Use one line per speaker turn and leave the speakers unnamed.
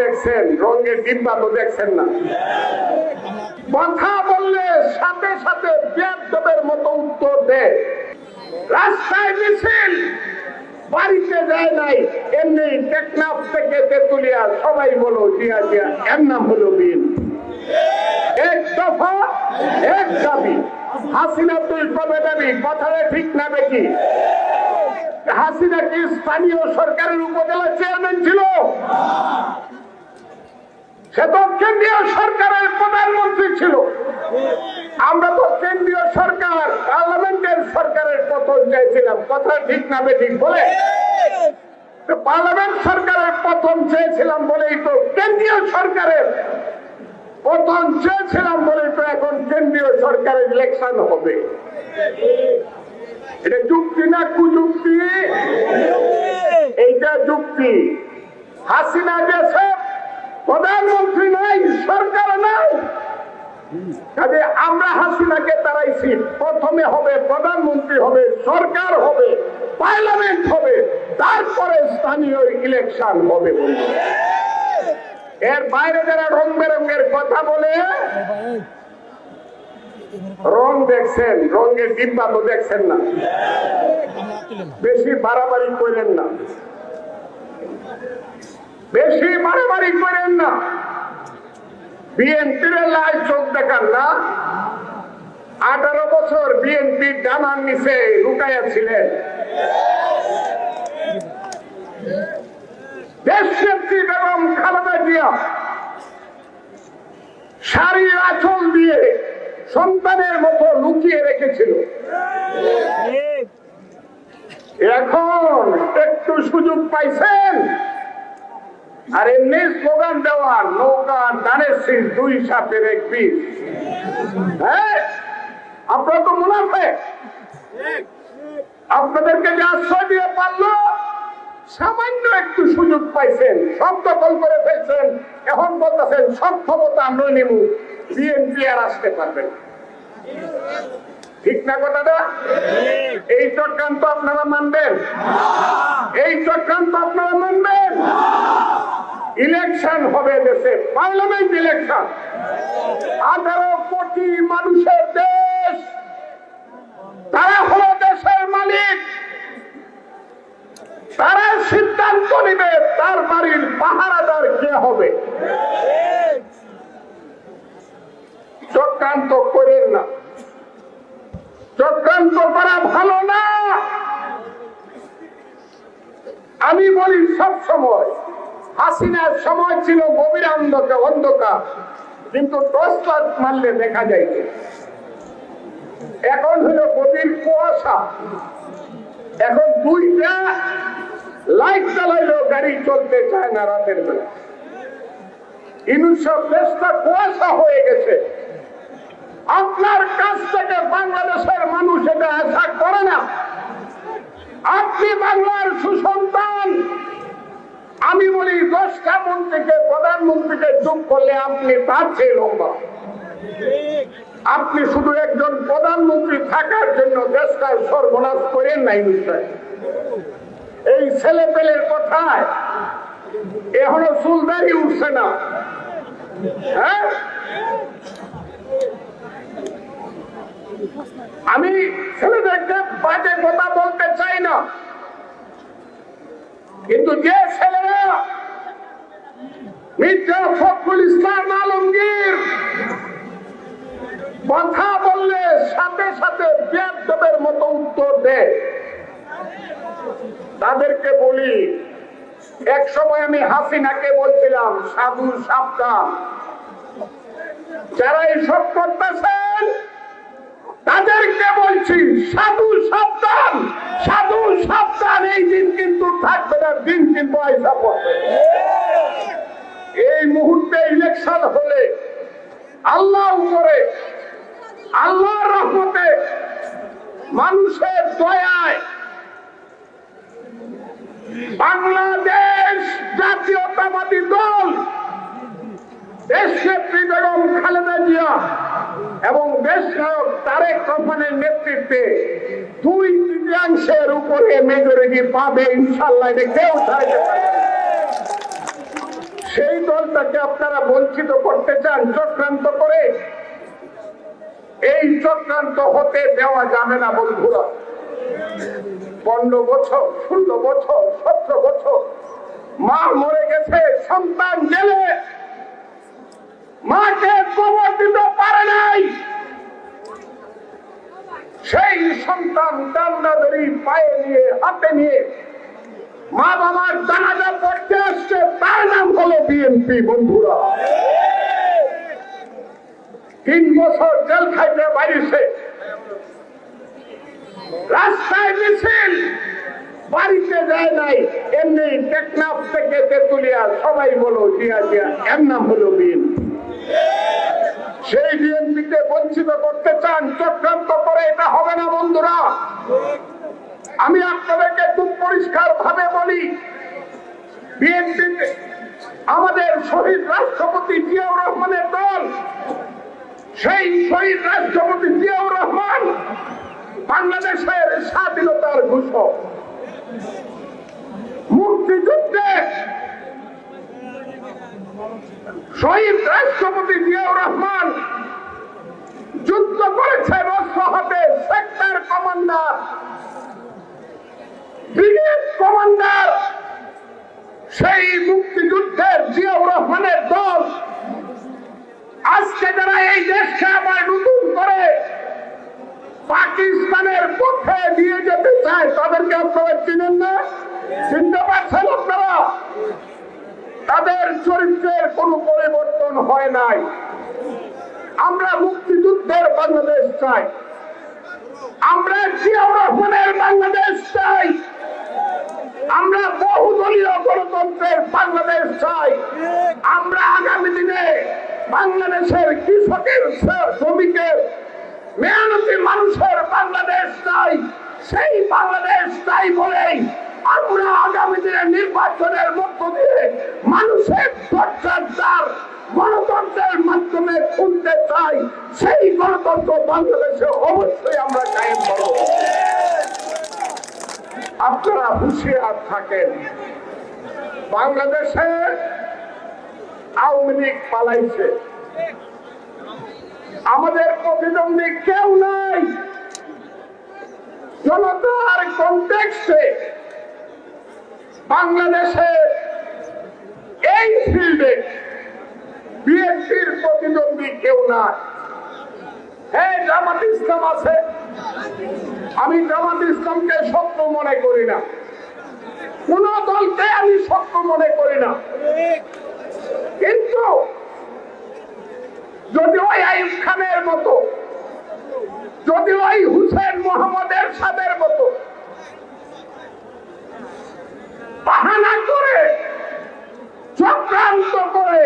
দেখছেন, রঙের ডিব্বা তো দেখছেন না। কথা বললে সাথে সাথে বেদবের মতো উত্তর দেয় রাস্তায় মিছিল, বাড়িতে যায় নাই, এমনি টেকনাফ থেকে তেতুলিয়া, সবাই বলো, জিয়া জিয়া, এর নাম হলো বিন এক দফা, এক দাবি, হাসিনা তুই কবে দাবি কথাটা ঠিক না বেকি হাসিনা কি স্থানীয় সরকারের উপজেলা চেয়ারম্যান ছিল? সে তো কেন্দ্রীয় সরকারের প্রধানমন্ত্রী ছিল। আমরা তো কেন্দ্রীয় সরকার, পার্লামেন্টের সরকারের পতন কথা ঠিক না বলে? পার্লামেন্ট সরকারের পতন চেয়েছিলাম বলেই তো কেন্দ্রীয় সরকারের পতন চেয়েছিলাম বলেই তো এখন কেন্দ্রীয় সরকারের ইলেকশন হবে। এটা যুক্তি না কুযুক্তি? এইটা যুক্তি। হাসিনা গেছে প্রধানমন্ত্রী নাই, সরকার নাই। কাজে আমরা হাসিনাকে তারাইছি প্রথমে হবে প্রধানমন্ত্রী হবে, সরকার হবে, পার্লামেন্ট হবে, তারপরে স্থানীয় ইলেকশন হবে এর বাইরে যারা রং বেরঙ্গের কথা বলে, রং দেখছেন, রঙের ডিব্বা তো দেখছেন না। বেশি বাড়াবাড়ি করেন না। বেশি বাড়াবাড়ি করেন না। বিএনপির লাই চোখ দেখান না। আঠারো বছর বিএনপি ডানার নিচে লুকাইয়া ছিলেন। দেশনেত্রী বেগম খালেদা জিয়া শাড়ি আঁচল দিয়ে সন্তানের মতো লুকিয়ে রেখেছিল। এখন একটু সুযোগ পাইছেন? আর এমনি স্লোগান দেওয়া, নৌকা দানের শীষ দুই সাপের এক পিস হ্যাঁ? আপনারা তো মুনাফে আপনাদেরকে যে আশ্রয় দিয়ে পারল, সামান্য একটু সুযোগ পাইছেন, সব দখল করে ফেলছেন, এখন বলতেছেন, সব ক্ষমতা আমরা নেব বিএনপি আর আসতে পারবেন। ঠিক না কথাটা? এই চক্রান্ত আপনারা মানবেন? এই চক্রান্ত আপনারা মানবেন? ইলেকশন হবে দেশে, পার্লামেন্ট ইলেকশন। আঠারো কোটি মানুষের দেশ। তারা হলো দেশের মালিক। তারা সিদ্ধান্ত নিবে তার বাড়ির পাহারাদার কে হবে। চক্রান্ত করেন না। চক্রান্ত করা ভালো না। আমি বলি সব সময় হাসিনার সময় ছিল গভীর অন্ধকার অন্ধকার। কিন্তু মারলে দেখা যাইত। এখন হলো গভীর কুয়াশা। এখন দুইটা লাইট চালাইলেও গাড়ি চলতে চায় না রাতের বেলা। ইনুসব দেশটা কুয়াশা হয়ে গেছে। আপনার কাছ থেকে বাংলাদেশের মানুষ এটা আশা করে না। আপনি বাংলার সুসন্তান। আমি বলি, দশটা মন্ত্রীকে প্রধানমন্ত্রীকে চুপ করলে আপনি তার চেয়ে লম্বা। আপনি শুধু একজন প্রধানমন্ত্রী থাকার জন্য দেশটার সর্বনাশ করেন নাই নিশ্চয় এই ছেলে পেলের কথায় এখনও চুলদারি উঠছে না। হ্যাঁ? আমি ছেলেদেরকে বাজে কথা বলতে চাই না। কিন্তু যে ছেলেরা মির্জা ফখরুল ইসলাম আলমগীর। কথা বললে সাথে সাথে বেদবের মতো উত্তর দেয়। তাদেরকে বলি, এক সময় আমি হাসিনাকে বলছিলাম, সাধু, সাবধান। যারা এইসব করতেছেন, তাদেরকে বলছি, সাধু, সাবধান সাধু, সাবধান। এই দিন কিন্তু থাকবে না, দিন কিন্তু আইসা পড়বে। এই মুহূর্তে ইলেকশন হলে আল্লাহ উপরে, আল্লাহর রহমতে মানুষের দয়ায় বাংলাদেশ জাতীয়তাবাদী দল দেশ নেত্রী বেগম খালেদা জিয়া এবং দেশ নায়ক তারেক রহমানের নেতৃত্বে দুই তৃতীয়াংশের উপরে মেজরিটি পাবে ইনশাল্লাহ এটা কেউ ছাড়াইতে পারবে না। সেই দলটাকে আপনারা বঞ্চিত করতে চান, চক্রান্ত করে, এই চক্রান্ত হতে দেওয়া যাবে না বন্ধুরা। পনেরো বছর, ষোলো বছর, সতেরো বছর, মা মরে গেছে, সন্তান গেলে মাকে কবর দিতে পারে নাই। সেই সন্তান কান্নাদারি পায়ে নিয়ে, হাতে নিয়ে মা বাবার জানাজা পড়তে আসছে তার নাম হলো বিএনপি, বন্ধুরা। তিন বছর জেল খাইতে বাড়িছে। রাস্তায় মিছিল, বাড়িতে যায় নাই, এমনি টেকনাফ থেকে তেতুলিয়া, সবাই বলো, জিয়া জিয়া, এর নাম হলো বিএনপি। সেই বিএনপিতে বঞ্চিত করতে চান, চক্রান্ত করে এটা হবে না, বন্ধুরা। আমি আপনাদেরকে খুব পরিষ্কার ভাবে বলি, বিএনপি আমাদের শহীদ রাষ্ট্রপতি জিয়াউর রহমানের দল, সেই শহীদ রাষ্ট্রপতি জিয়াউর রহমান বাংলাদেশের স্বাধীনতার ঘোষক। মুক্তিযুদ্ধে শহীদ রাষ্ট্রপতি জিয়াউর রহমান যুদ্ধ করেছেন অস্ত্র হাতে সেক্টর কমান্ডার ব্রিগেড কমান্ডার সেই মুক্তিযুদ্ধের জিয়াউর রহমানের দল আজকে যারা এই দেশকে আবার নতুন করে পাকিস্তানের পথে নিয়ে যেতে চায় তাদেরকে আপনারা চিনেন না চিনতে পারছেন আপনারা তাদের চরিত্রের কোনো পরিবর্তন হয় নাই। আমরা মুক্তিযুদ্ধের বাংলাদেশ চাই। আমরা জিয়াউর রহমানের বাংলাদেশ চাই। আমরা বহুদলীয় গণতন্ত্রের বাংলাদেশ চাই। আমরা আগামী দিনে বাংলাদেশের কৃষকের শ্রমিকের মেহনতি মানুষের আপনারা হুঁশিয়ার থাকেন। বাংলাদেশে আওয়ামী লীগ পালাইছে। আমাদের প্রতিদ্বন্দ্বী কেউ নাই। জনতার কন্টেক্সে বাংলাদেশে এই ফিল্ডে বিএনপির প্রতিদ্বন্দ্বী কেউ নাই। হ্যাঁ জামাত ইসলাম আছে। আমি জামাত ইসলামকে মনে করি না। কোন দলকে আমি সত্য মনে করি না। কিন্তু যদি ওই আয়ুব খানের মতো, যদি ওই হুসেন মোহাম্মদের সাদের মতো বাহানা করে, চক্রান্ত করে